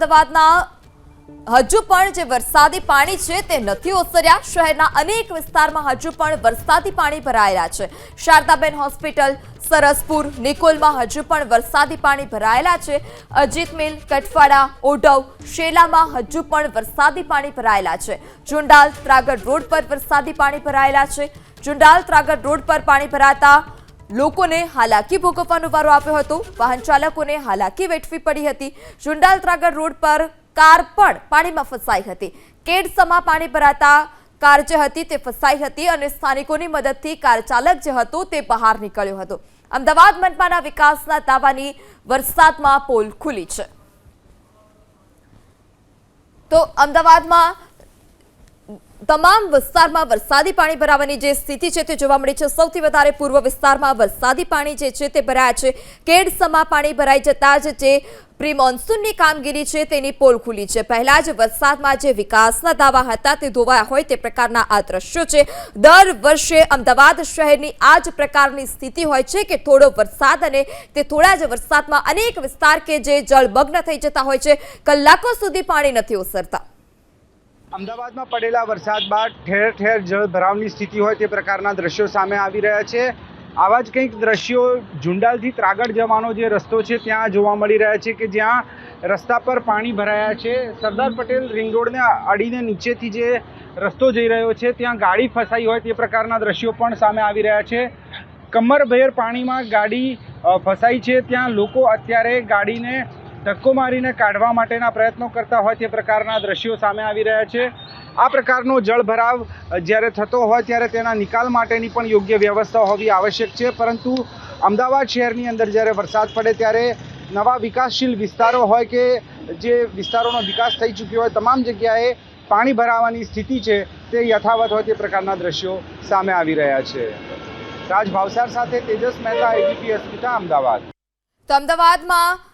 અમદાવાદના હજુ પણ જે વરસાદી પાણી છે તે નથી ઓસર્યા. શહેરના અનેક વિસ્તારમાં હજુ પણ વરસાદી પાણી ભરાયેલા છે. શારદાબેન હોસ્પિટલ, સરસપુર, નિકોલમાં હજુ પણ વરસાદી પાણી ભરાયેલા છે. અજીત મિલ કટવાડા ઓઢવ શેલામાં હજુ પણ વરસાદી પાણી ભરાયેલા છે. જુંડાલ, ત્રાગડ રોડ પર વરસાદી પાણી ભરાયેલા છે. જુંડાલ, ત્રાગડ રોડ પર પાણી ભરાતા લોકોને હાલાકી ભોગવવાનો વારો આપ્યો હતો. વાહન ચાલકોને હાલાકી વેઠવી પડી હતી. જુંડાલ ત્રાગર રોડ પર કાર પણ પાણીમાં ફસાઈ હતી. કેડસમાં પાણી ભરાતા કાર જે હતી તે ફસાઈ હતી અને સ્થાનિકોની મદદથી કાર ચાલક જે હતો તે બહાર નીકળ્યો હતો. અમદાવાદ મનપાના વિકાસના દાવાની વરસાદમાં પોલ ખુલી છે. તો અમદાવાદમાં તમામ વિસ્તારમાં વરસાદી પાણી ભરાવાની જે સ્થિતિ છે તે જોવા મળી છે. સૌથી વધારે પૂર્વ વિસ્તારમાં વરસાદી પાણી જે છે તે ભરાયા છે. કેડસમાં પાણી ભરાઈ જતા જ જે પ્રી મોન્સૂનની કામગીરી છે તેની પોલ ખુલી છે. પહેલા જ વરસાદમાં જે વિકાસના દાવા હતા તે ધોવાયા હોય તે પ્રકારના આ દ્રશ્યો છે. દર વર્ષે અમદાવાદ શહેરની આ જ પ્રકારની સ્થિતિ હોય છે કે થોડો વરસાદ અને તે થોડા જ વરસાદમાં અનેક વિસ્તાર કે જે જળમગ્ન થઈ જતા હોય છે. કલાકો સુધી પાણી નથી ઓસરતા. અમદાવાદમાં પડેલા વરસાદ બાદ ઠેર ઠેર જળ ભરાવની સ્થિતિ હોય તે પ્રકારના દ્રશ્યો સામે આવી રહ્યા છે. આવા જ કંઈક દ્રશ્યો ઝુંડાલથી ત્રાગડ જવાનો જે રસ્તો છે, ત્યાં જોવા મળી રહ્યા છે કે જ્યાં રસ્તા પર પાણી ભરાયા છે. સરદાર પટેલ રિંગ રોડને અડીને નીચેથી જે રસ્તો જઈ રહ્યો છે, ત્યાં ગાડી ફસાઈ હોય તે પ્રકારના દ્રશ્યો પણ સામે આવી રહ્યા છે. કમરભેર પાણીમાં ગાડી ફસાઈ છે. ત્યાં લોકો અત્યારે ગાડીને ધક્કો મારીને કાઢવા માટેના પ્રયત્નો કરતા હોય તે પ્રકારના દ્રશ્યો સામે આવી રહ્યા છે. આ પ્રકારનો જળભરાવ જ્યારે થતો હોય ત્યારે તેના નિકાલ માટેની પણ યોગ્ય વ્યવસ્થા હોવી આવશ્યક છે. પરંતુ અમદાવાદ શહેરની અંદર જ્યારે વરસાદ પડે ત્યારે નવા વિકાસશીલ વિસ્તારો હોય કે જે વિસ્તારોનો વિકાસ થઈ ચૂક્યો હોય, તમામ જગ્યાએ પાણી ભરાવાની સ્થિતિ છે તે યથાવત હોય તે પ્રકારના દ્રશ્યો સામે આવી રહ્યા છે. રાજ ભાવસાર સાથે તેજસ મહેતા એબીપી અસ્મિતા અમદાવાદ. અમદાવાદમાં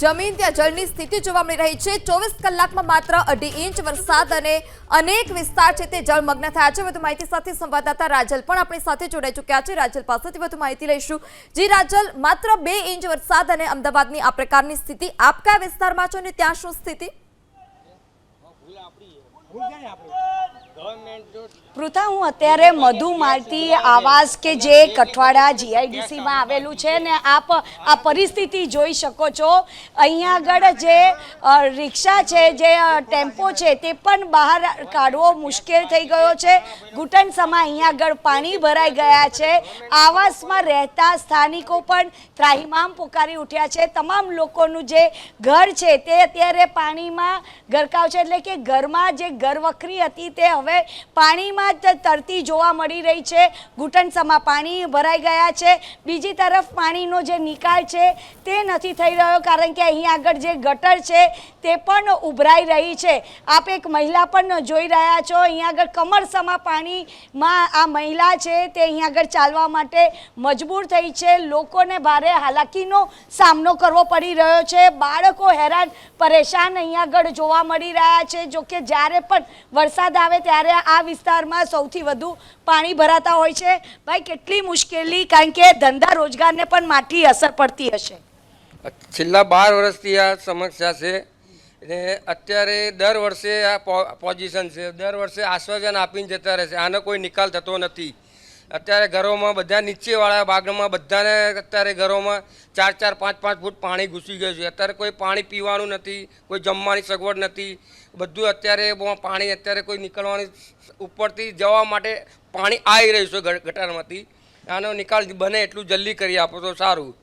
જમીન ત્યાં જળની સ્થિતિ જોવા મળી રહી છે. ચોવીસ કલાકમાં માત્ર અઢી ઇંચ વરસાદ અને અનેક વિસ્તાર છે તે જળમગ્ન થયા છે. વધુ માહિતી સાથે સંવાદદાતા રાજલ પણ આપણી સાથે જોડાઈ ચૂક્યા છે. રાજલ પાસેથી વધુ માહિતી લઈશું. જી રાજલ માત્ર બે ઇંચ વરસાદ અને અમદાવાદની આ પ્રકારની સ્થિતિ આપ કયા વિસ્તારમાં છો અને ત્યાં શું સ્થિતિ? પૃથા, હું અત્યારે મધુ માલતી આવાસ કે જે કઠવાડા જીઆઈડીસીમાં આવેલું છે ને આપ આ પરિસ્થિતિ જોઈ શકો છો. અહીંયા આગળ જે રિક્ષા છે, જે ટેમ્પો છે, તે પણ બહાર કાઢવો મુશ્કેલ થઈ ગયો છે. ઘૂંટણસમાં અહીંયા આગળ પાણી ભરાઈ ગયા છે. આવાસમાં રહેતા સ્થાનિકો પણ ત્રાહિમામ પોકારી ઉઠ્યા છે. તમામ લોકોનું જે ઘર છે, તે અત્યારે પાણીમાં ગરકાવ છે. એટલે કે ઘરમાં જે ઘરવખરી હતી, તે હવે પાણીમાં જ તરતી જોવા મળી રહી છે. ઘૂંટણસમાં પાણી ભરાઈ ગયા છે. બીજી તરફ પાણીનો જે નિકાલ છે તે નથી થઈ રહ્યો કારણ કે અહીં આગળ જે ગટર છે તે પણ ઉભરાઈ રહી છે. આપ એક મહિલા પણ જોઈ રહ્યા છો. અહીં આગળ કમરસમાં પાણીમાં આ મહિલા છે તે અહીં આગળ ચાલવા માટે મજબૂર થઈ છે. લોકોને ભારે હાલાકીનો સામનો કરવો પડી રહ્યો છે. બાળકો હેરાન, પરેશાન અહીં આગળ જોવા મળી રહ્યા છે. જોકે જ્યારે પણ વરસાદ આવે ત્યારે આ વિસ્તારમાં સૌથી વધુ પાણી ભરાતા હોય છે. ભાઈ, કેટલી મુશ્કેલી, કારણ કે ધંધા રોજગારને પણ માઠી અસર પડતી હશે. છેલ્લા બાર વર્ષથી આ સમસ્યા છે. ને અત્યારે દર વર્ષે આ પોઝિશન છે. દર વર્ષે આશ્વાસન આપીને જતા રહે છે. આનો કોઈ નિકાલ થતો નથી. અત્યારે ઘરોમાં બધા નીચેવાળા ભાગમાં બધાને અત્યારે ઘરોમાં ચાર ચાર, પાંચ પાંચ ફૂટ પાણી ઘૂસી ગયું છે. અત્યારે કોઈ પાણી પીવાનું નથી, કોઈ જમવાની સગવડ નથી. બધું અત્યારે બહુ પાણી અત્યારે કોઈ નીકળવાની ઉપરથી જવા માટે પાણી આવી રહ્યું છે ગટ- ગટારમાંથી. આનો નિકાલ બને એટલું જલ્દી કરી આપો તો સારું.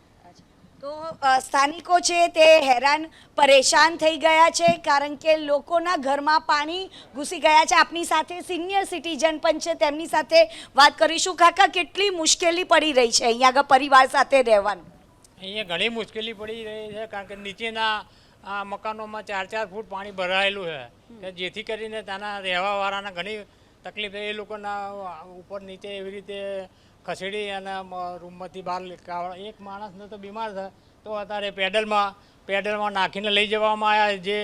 તો સ્થાનિકો છે તે હેરાન પરેશાન થઈ ગયા છે કારણ કે લોકોના ઘરમાં પાણી ઘૂસી ગયા છે. આપની સાથે સિનિયર સિટીઝન પણ છે. તેમની સાથે વાત કરીશું. કાકા કેટલી મુશ્કેલી પડી રહી છે અહીંયા આગળ પરિવાર સાથે રહેવાનું? અહીંયા ઘણી મુશ્કેલી પડી રહી છે કારણ કે નીચેના આ મકાનોમાં ચાર ચાર ફૂટ પાણી ભરાયેલું છે. કે જેથી કરીને ત્યાંના રહેવાવાળાના ઘણી તકલીફ એ લોકોના ઉપર નીચે એવી રીતે ખસેડી અને રૂમમાંથી બહાર એક માણસને તો બીમાર થાય. તો અત્યારે પેડલમાં પેડલમાં નાખીને લઈ જવામાં આવ્યા જે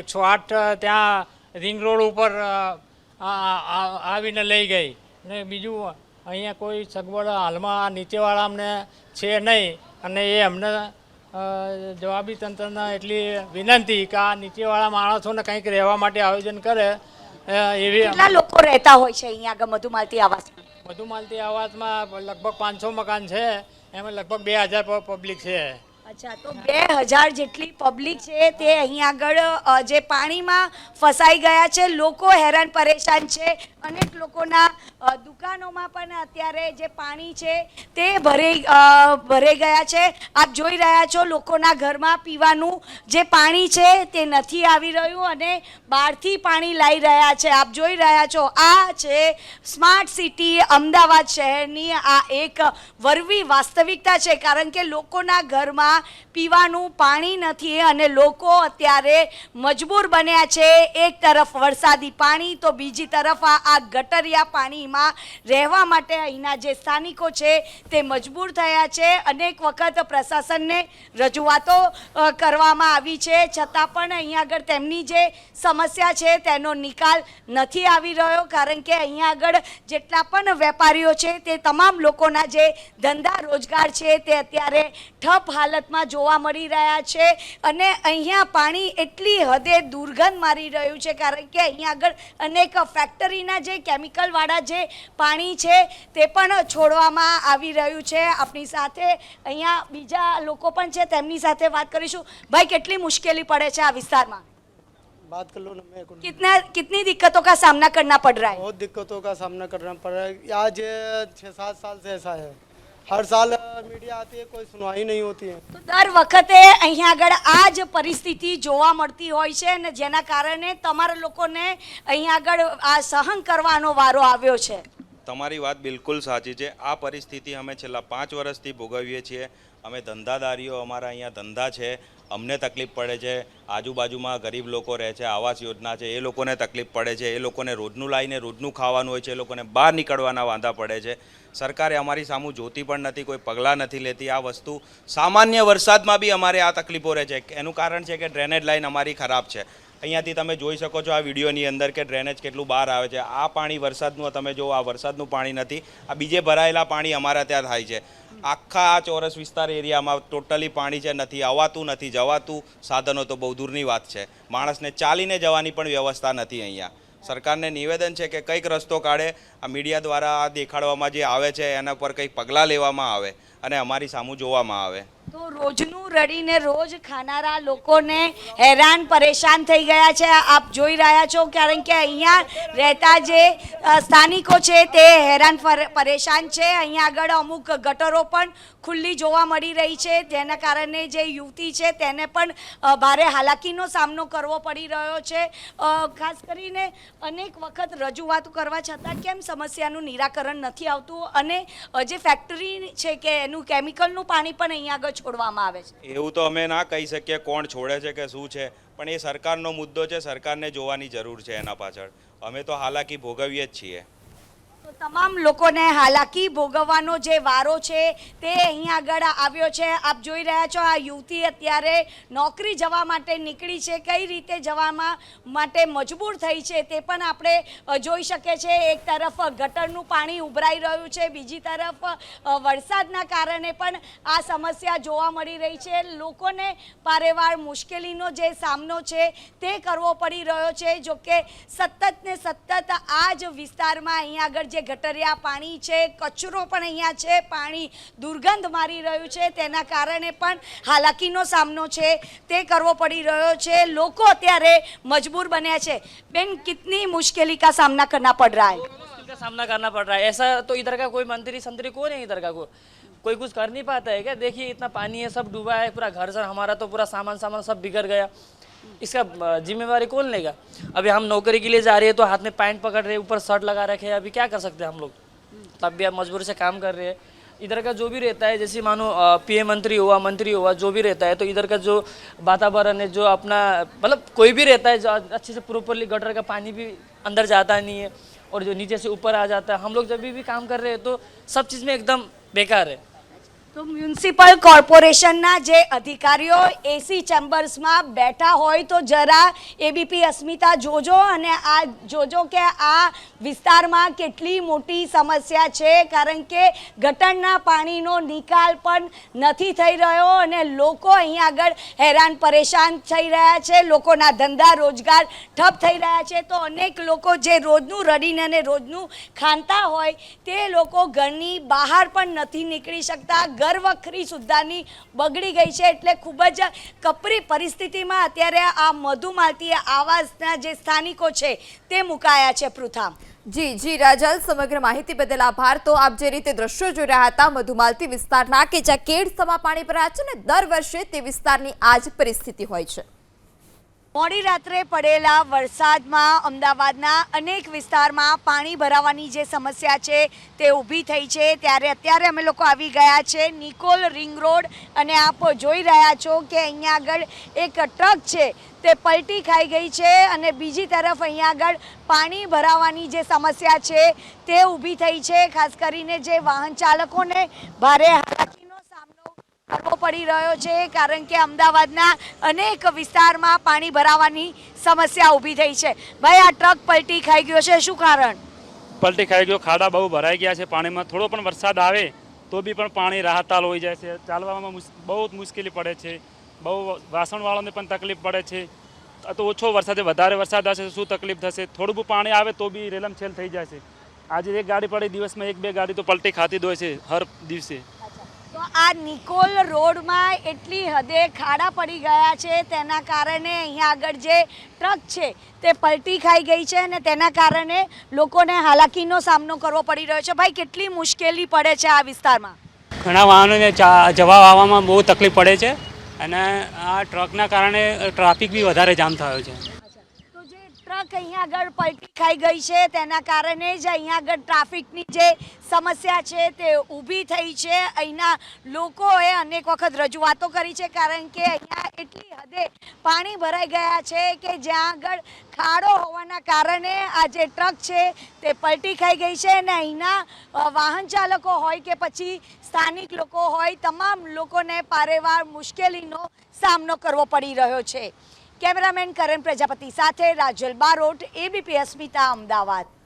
એકસો આઠ ત્યાં રિંગ રોડ ઉપર આવીને લઈ ગઈ. ને બીજું અહીંયા કોઈ સગવડ હાલમાં નીચેવાળા અમને છે નહીં. અને એ અમને જવાબી તંત્રના એટલી વિનંતી કે આ નીચેવાળા માણસોને કંઈક રહેવા માટે આયોજન કરે એવી કેટલા લોકો રહેતા હોય છે અહીંયા આગળ મધુમાલતી આવાસમાં? મધુમાલતી આવાસમાં લગભગ પાંચસો મકાન છે એમાં લગભગ બે હજાર પબ્લિક છે. અચ્છા, તો બે હજાર જેટલી પબ્લિક છે તે અહીં આગળ જે પાણીમાં ફસાઈ ગયા છે, લોકો હેરાન પરેશાન છે. અનેક લોકોના દુકાનોમાં પણ અત્યારે જે પાણી છે તે ભરાઈ ભરાઈ ગયા છે. આપ જોઈ રહ્યા છો લોકોના ઘરમાં પીવાનું જે પાણી છે તે નથી આવી રહ્યું અને બહારથી પાણી લાવી રહ્યા છે. આપ જોઈ રહ્યા છો, આ છે સ્માર્ટ સિટી અમદાવાદ શહેરની આ એક વરવી વાસ્તવિકતા છે. કારણ કે લોકોના ઘરમાં પીવાનું પાણી નથી અને લોકો અત્યારે મજબૂર બન્યા છે. એક તરફ વરસાદી પાણી, તો બીજી તરફ આ ગટરિયા પાણીમાં રહેવા માટે અહીંના જે સ્થાનિકો છે તે મજબૂર થયા છે. અનેક વખત પ્રશાસનને રજૂઆતો કરવામાં આવી છે. છતાં પણ અહીંયા આગળ તેમની જે સમસ્યા છે તેનો નિકાલ નથી આવી રહ્યો, કારણ કે અહીંયા આગળ જેટલા પણ વેપારીઓ છે તે તમામ લોકોના જે ધંધા રોજગાર છે તે અત્યારે ઠપ હાલતમાં જોવા મળી રહ્યા છે અને અહીંયા પાણી એટલી હદે દુર્ગંધ મારી રહ્યું છે કારણ કે અહીંયા આગળ અનેક ફેક્ટરીના જે કેમિકલવાળા જે પાણી છે તે પણ છોડવામાં આવી રહ્યું છે આપણી સાથે અહીંયા બીજા લોકો પણ છે તેમની સાથે વાત કરીશું ભાઈ કેટલી મુશ્કેલી પડે છે આ વિસ્તારમાં बात कर लो ना मैं को कितना कितनी दिक्कतों का सामना करना पड़ रहा है बहुत दिक्कतों का सामना करना पड़ रहा है आज छः सात साल से ऐसा है हर साल अ, मीडिया आती है कोई सुनवाई नहीं होती है તો દર વખતે અહીંયા આગળ આ જ પરિસ્થિતિ જોવા મળતી હોય છે અને જેના કારણે તમારા લોકોને અહીંયા આગળ આ સહન કરવાનો વારો આવ્યો છે તમારી વાત બિલકુલ સાચી છે આ પરિસ્થિતિ અમે છેલ્લા પાંચ વર્ષથી ભોગવીએ છીએ અમે ધંધાદારીઓ અમારા અહીંયા ધંધા છે. અમને તકલીફ પડે છે. આજુબાજુમાં ગરીબ લોકો રહે છે, આવાસ યોજના છે, એ લોકોને તકલીફ પડે છે, એ લોકોને રોજનું લાવીને રોજનું ખાવાનું હોય છે, એ લોકોને બહાર નીકળવાના વાંધા પડે છે. સરકારે અમારી સામું જોતી પણ નથી, કોઈ પગલાં નથી લેતી. આ વસ્તુ સામાન્ય વરસાદમાં બી અમારે આ તકલીફો રહે છે. એનું કારણ છે કે ડ્રેનેજ લાઈન અમારી ખરાબ છે. અહીંયાથી તમે જોઈ શકો છો આ વિડીયોની અંદર કે ડ્રેનેજ કેટલું બહાર આવે છે. આ પાણી વરસાદનું તમે જો આ વરસાદનું પાણી નથી, આ બીજે ભરાયેલા પાણી અમારા ત્યાં થાય છે. આખા આ ચોરસ વિસ્તાર એરિયામાં ટોટલી પાણી છે, નથી આવવાતું નથી જવાતું. સાધનો તો બહુ દૂરની વાત છે. માણસને ચાલીને જવાની પણ વ્યવસ્થા નથી અહીંયા. સરકારને નિવેદન છે કે કંઈક રસ્તો કાઢે, આ મીડિયા દ્વારા આ દેખાડવામાં જે આવે છે, એના પર કંઈક પગલાં લેવામાં આવે અને અમારી સામું જોવામાં આવે. તો રોજનું રડીને રોજ ખાનારા લોકોને હેરાન, પરેશાન થઈ ગયા છે. આપ જોઈ રહ્યા છો કારણ કે અહીંયા રહેતા જે સ્થાનિકો છે તે હેરાન પર- પરેશાન છે. અહીંયા આગળ અમુક ગટરો પણ ખુલ્લી જોવા મળી રહી છે. તેના કારણે જે યુવતી છે તેને પણ ભારે હાલાકીનો સામનો કરવો પડી રહ્યો છે. ખાસ કરીને અનેક વખત રજૂઆત કરવા છતાં કેમ સમસ્યાનું નિરાકરણ નથી આવતું? અને જે ફેક્ટરી છે કે એનું કેમિકલનું પાણી પણ અહીંયા આગળ છોડવામાં આવે છે. એવું તો અમે ના કહી શકીએ કોણ છોડે છે કે શું છે, પણ એ સરકારનો મુદ્દો છે, સરકારને જોવાની જરૂર છે એના પાછળ. અમે તો હાલાકી ભોગવીએ જ છીએ. તમામ લોકોને હાલાકી ભોગવવાનો જે વારો છે તે અહીંયા આગળ આવ્યો છે. આપ જોઈ રહ્યા છો આ યુવતી અત્યારે નોકરી જવા માટે નીકળી છે. કઈ રીતે જવામાં માટે મજબૂર થઈ છે તે પણ આપણે જોઈ શકીએ છીએ. એક તરફ ગટરનું પાણી ઉભરાઈ રહ્યું છે, બીજી તરફ વરસાદના કારણે પણ આ સમસ્યા જોવા મળી રહી છે. લોકોને પારેવાર મુશ્કેલીનો જે સામનો છે તે કરવો પડી રહ્યો છે જો કે સતત ને સતત આ જ વિસ્તારમાં અહીંયા આગળ જે ગટરિયા પાણી છે, કચરો પણ અહીંયા છે, પાણી દુર્ગંધ મારી રહ્યું છે, તેના કારણે પણ હાલાકીનો સામનો છે, તે કરવો પડી રહ્યો છે, લોકો અત્યારે મજબૂર બન્યા છે. બેન કેટલી મુશ્કેલી કા સામના કરના પડ રહા હૈ? का सामना करना पड़ रहा है ऐसा तो इधर का कोई मंत्री संतरी कौन है इधर का को कोई कुछ कर नहीं पाता है क्या देखिए इतना पानी है सब डूबा है पूरा घर सर हमारा तो पूरा सामान सामान सब बिगड़ इसका जिम्मेवारी कौन लेगा? अभी हम नौकरी के लिए जा रहे हैं तो हाथ में पैंट पकड़ रहे हैं, ऊपर शर्ट लगा रखे हैं, अभी क्या कर सकते हैं हम लोग? तब भी आप मजबूरी से काम कर रहे हैं। इधर का जो भी रहता है, जैसे मानो पीएम मंत्री हुआ मंत्री हुआ, जो भी रहता है तो इधर का जो वातावरण है, जो अपना मतलब कोई भी रहता है, जो अच्छे से प्रॉपरली गटर का पानी भी अंदर जाता नहीं है, और जो नीचे से ऊपर आ जाता है, हम लोग जब भी काम कर रहे हैं तो सब चीज़ में एकदम बेकार है। તો મ્યુનિસિપલ કોર્પોરેશનના જે અધિકારીઓ એસી ચેમ્બર્સમાં બેઠા હોય તો જરા એબીપી અસ્મિતા જોજો અને આ જોજો કે આ વિસ્તારમાં કેટલી મોટી સમસ્યા છે, કારણ કે ગટરના પાણીનો નિકાલ પણ નથી થઈ રહ્યો અને લોકો અહીં આગળ હેરાન પરેશાન થઈ રહ્યા છે, લોકોના ધંધા રોજગાર ઠપ થઈ રહ્યા છે. તો અનેક લોકો જે રોજનું રડીને અને રોજનું ખાંતા હોય તે લોકો ઘરની બહાર પણ નથી નીકળી શકતા ઘર વખરી સુદ્ધાની બગડી ગઈ છે એટલે ખૂબ જ કપરી પરિસ્થિતિમાં અત્યારે આ મધુમાલતી આવાસના જે સ્થાનિકો છે તે મુકાયા છે પૃથા. જી જી, રાજલ, સમગ્ર માહિતી બદલ આભાર. તો આપ જે રીતે દ્રશ્યો જોઈ રહ્યા હતા, મધુમાલતી વિસ્તારના કે જ્યાં કેડ સમા પાણી ભરાયા છે ને દર વર્ષે તે વિસ્તારની આ જ પરિસ્થિતિ હોય છે. મોડી રાત્રે પડેલા વરસાદમાં અમદાવાદના અનેક વિસ્તારમાં પાણી ભરાવાની જે સમસ્યા છે તે ઊભી થઈ છે. ત્યારે અત્યારે અમે લોકો આવી ગયા છે નિકોલ રિંગ રોડ અને આપ જોઈ રહ્યા છો કે અહીંયા આગળ એક ટ્રક છે તે પલટી ખાઈ ગઈ છે અને બીજી તરફ અહીંયા આગળ પાણી ભરાવાની જે સમસ્યા છે તે ઊભી થઈ છે. ખાસ કરીને જે વાહન ચાલકોને ભારે કરવો પડી રહ્યો છે, કારણ કે અમદાવાદના અનેક વિસ્તારમાં પાણી ભરાવાની સમસ્યા ઊભી થઈ છે. ભાઈ, આ ટ્રક પલટી ખાઈ ગયો છે, શું કારણ? પલટી ખાઈ ગયો, ખાડા બહુ ભરાઈ ગયા છે, પાણીમાં થોડો પણ વરસાદ આવે તો બી પણ પાણી રાહતાલ હોઈ જાય છે. ચાલવામાં બહુ મુશ્કેલી પડે છે. બહુ વાસણવાળાને પણ તકલીફ પડે છે. તો ઓછો વરસાદ, વધારે વરસાદ હશે શું તકલીફ થશે? થોડું બહુ પાણી આવે તો બી રેલમછેલ થઈ છે. આજે એક ગાડી પડે, દિવસમાં એક બે ગાડી તો પલટી ખાતી હોય છે, હર દિવસે. આ નિકોલ રોડમાં એટલી હદે ખાડા પડી ગયા છે, તેના કારણે અહીંયા આગળ જે ટ્રક છે તે પલટી ખાઈ ગઈ છે અને તેના કારણે લોકોને હાલાકીનો સામનો કરવો પડી રહ્યો છે. ભાઈ, કેટલી મુશ્કેલી પડે છે આ વિસ્તારમાં? ઘણા વાહનોને જવા આવવામાં બહુ તકલીફ પડે છે અને આ ટ્રકના કારણે ટ્રાફિક બી વધારે જામ થયો છે. ટ્રક અહીંયા આગળ પલટી ખાઈ ગઈ છે. તેના કારણે જ અહીંયા આગળ ટ્રાફિકની જે સમસ્યા છે તે ઊભી થઈ છે. અહીંના લોકોએ અનેક વખત રજૂઆતો કરી છે, કારણ કે અહીંયા એટલી હદે પાણી ભરાઈ ગયા છે કે જ્યાં આગળ ખાડો હોવાના કારણે આ જે ટ્રક છે તે પલટી ખાઈ ગઈ છે અને અહીંના વાહન ચાલકો હોય કે પછી સ્થાનિક લોકો હોય, તમામ લોકોને પારેવાર મુશ્કેલીનો સામનો કરવો પડી રહ્યો છે. કેમેરામેન કરણ પ્રજાપતિ સાથે રાજલ બારોટ એબીપી અસ્મિતા અમદાવાદ.